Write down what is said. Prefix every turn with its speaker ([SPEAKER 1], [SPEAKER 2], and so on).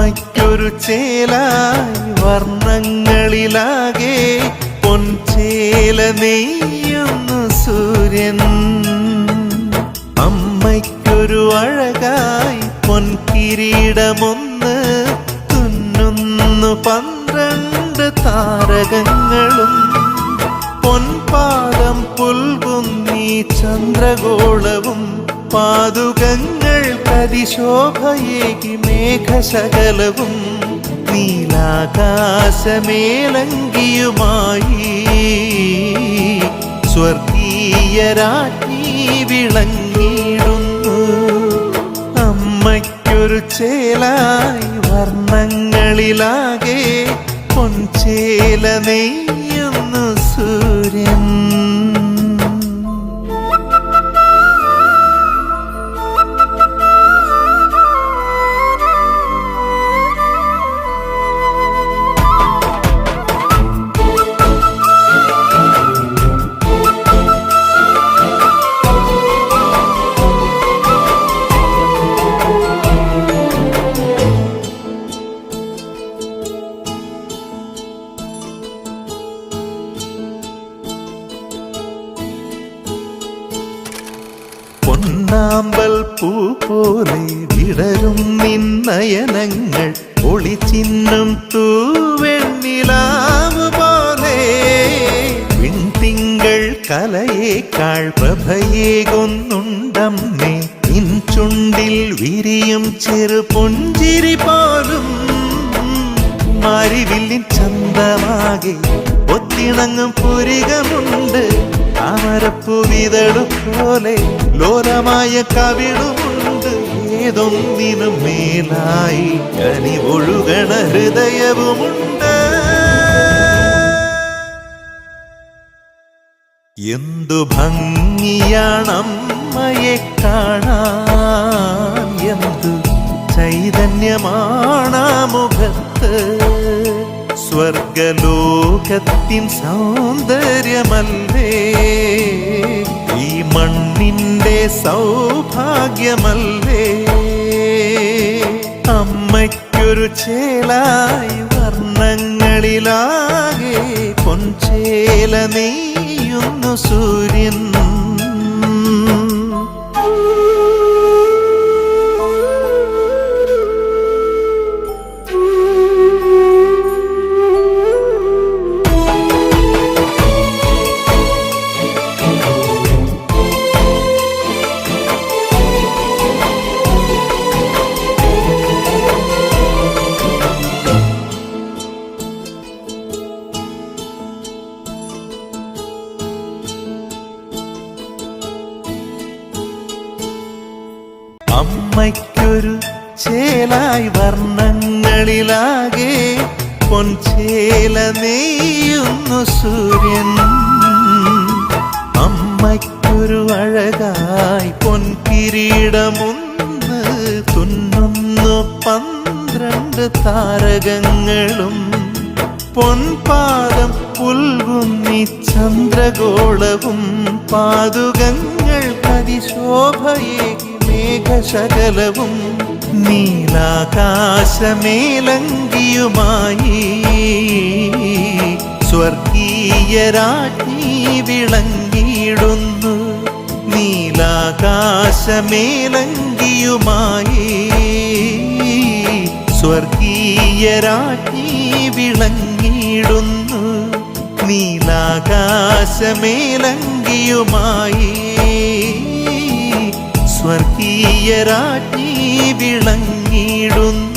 [SPEAKER 1] അമ്മയ്ക്കൊരു ചേലായി വർണങ്ങളിലാകെ പൊൻചേല നെയ്യുന്നു സൂര്യൻ. അമ്മയ്ക്കൊരു അഴകായി പൊൻകിരീടമൊന്ന് തുന്നുന്നു പന്ത്രണ്ട് താരകങ്ങളും. പൊൻപാദം പുൽകുന്നീ ചന്ദ്രഗോളവും പാതുകങ്ങൾ കരിശോഭയേകി മേഘശകലവും നീലാകാശമേലങ്കിയുമായി. സ്വർഗീയ രാജ്ഞി വിളങ്ങിടുന്നു അമ്മയ്ക്കൊരു ചേലായി വർണങ്ങളിലാകെ പൊൻചേല നെയ്യുന്നു സൂര്യൻ പൊന്നാമ്പൽ പൂ പോലെ വിടരും നിന്നയനങ്ങൾ ഒളിച്ചിന്നും തൂവെണ്ണിലാവ് പോലെ. വിൺതിങ്കൾ കലയേക്കാൾ പ്രഭയേകൊന്നുണ്ടമ്മേ. നിൻ ചുണ്ടിൽ വിരിയും ചെറു പുഞ്ചിരി പോലും. മാരിവില്ലിൻ ചന്തമാകെ ഒത്തിണങ്ങും പുരികമുണ്ട്. താമരപ്പൂവിതളു പോലെ ലോലമായ കവിളുമുണ്ട്. ഏതൊന്നിനും മേലായി കനി ഒഴുകണ ഹൃദയവുമുണ്ട്. എന്തു ഭംഗിയാണമ്മയെ കാണാൻ? എന്തു ചൈതന്യമാണ് മുഖത്ത്? സ്വർഗലോകത്തിൻ സൗന്ദര്യമല്ലേ? ഈ മണ്ണിന്റെ സൗഭാഗ്യമല്ലേ? അമ്മയ്ക്കൊരു ചേലായി വർണങ്ങളിലാകെ പൊൻചേല നെയ്യുന്നു സൂര്യൻ. അമ്മയ്ക്കൊരു ചേലായി വർണങ്ങളിലാകെ പൊൻചേല നെയ്യുന്നു സൂര്യൻ. അമ്മയ്ക്കൊരു അഴകായി പൊൻകിരീടമൊന്ന് തുന്നുന്നു പന്ത്രണ്ട് താരകങ്ങളും. പൊൻപാദം പുൽകുന്നി ചന്ദ്രഗോളവും പാതുകങ്ങൾ കരിശോഭയേകി മേഘശകലവും നീലാകാശമേലങ്കിയുമായി. സ്വർഗീയ രാജ്ഞി വിളങ്ങിയിടുന്നു നീലാകാശമേലങ്കിയുമായി. സ്വർഗീയ രാജ്ഞി വിളങ്ങിയിടുന്നു നീലാകാശമേലങ്കിയുമായി. സ്വർഗീയ രാജ്ഞി വിളങ്ങിയിടുന്നു.